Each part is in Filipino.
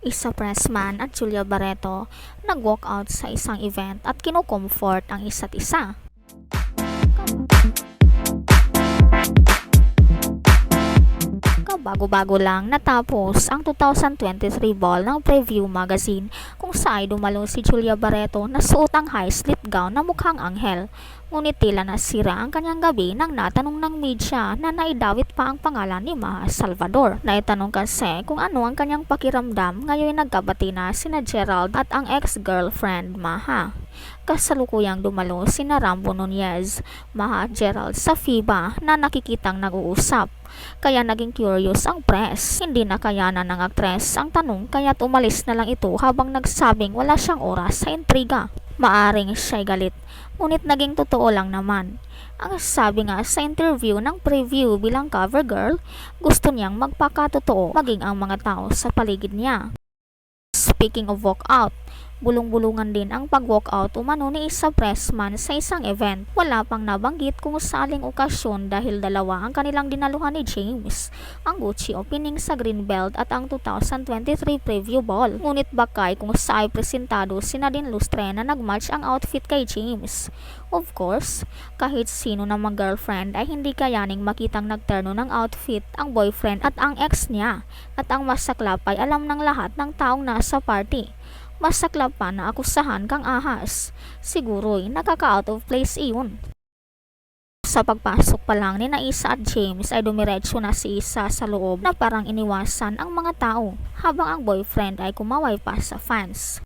Isa Pressman at Julia Barreto nag-walk out sa isang event at kinukomfort ang isa't isa. Kabago-bago lang natapos ang 2023 ball ng Preview Magazine kung saan dumalo si Julia Barreto na suot ang high slit gown na mukhang anghel. Ngunit tila nasira ang kanyang gabi nang natanong ng media na naidawit pa ang pangalan ni Maha Salvador. Naitanong kasi kung ano ang kanyang pakiramdam ngayon nagkabati na sina Gerald at ang ex-girlfriend Maha. Kasalukuyang dumalo sina Rambo Nunez, Maha Gerald sa FIBA na nakikitang nag-uusap. Kaya naging curious ang press. Hindi na kayanan ng aktres ang tanong kaya't umalis na lang ito habang nagsabing wala siyang oras sa intriga. Maaring siya'y galit, ngunit naging totoo lang naman. Ang sabi nga sa interview ng preview bilang cover girl, gusto niyang magpakatotoo maging ang mga tao sa paligid niya. Speaking of walkout, bulong-bulungan din ang pag-walkout umano ni isa pressman sa isang event. Wala pang nabanggit kung saling okasyon dahil dalawa ang kanilang dinaluhan ni James, ang Gucci opening sa Greenbelt at ang 2023 preview ball. Ngunit bakay kung sa ay presentado si Nadine Lustre na nagmatch ang outfit kay James. Of course, kahit sino namang girlfriend ay hindi kayaning makitang nagterno ng outfit ang boyfriend at ang ex niya. At ang masaklap ay alam ng lahat ng taong nasa party. Masaklap pa na akusahan kang ahas. Siguro'y nakaka-out of place iyon. Sa pagpasok pa lang ni Naisa at James ay dumiretso na si Isa sa loob na parang iniwasan ang mga tao habang ang boyfriend ay kumaway pa sa fans.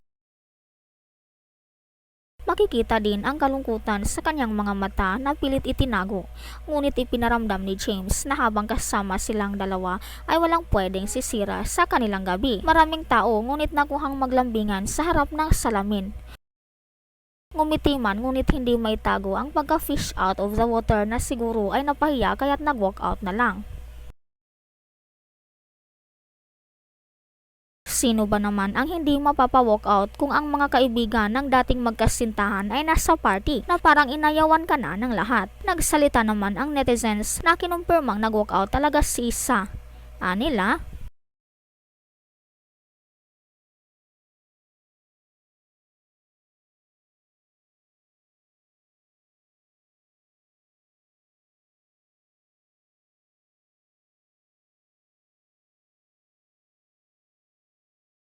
Makikita din ang kalungkutan sa kanyang mga mata na pilit itinago. Ngunit ipinaramdam ni James na habang kasama silang dalawa ay walang pwedeng sisira sa kanilang gabi. Maraming tao ngunit nakuhang maglambingan sa harap ng salamin. Ngumiti man ngunit hindi may tago ang pagka-fish out of the water na siguro ay napahiya kaya't nag-walk out na lang. Sino ba naman ang hindi mapapa-walk out kung ang mga kaibigan ng dating magkasintahan ay nasa party na parang inayawan ka na ng lahat? Nagsalita naman ang netizens na kinumpirmang nag-walk out talaga si Isa. Anila,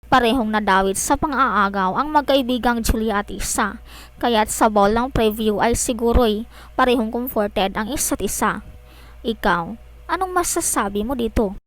Parehong nadawit sa pang-aagaw ang magkaibigang Julia at Isa. Kaya't sa ball ng preview ay siguro'y parehong comforted ang isa't isa. Ikaw, anong masasabi mo dito?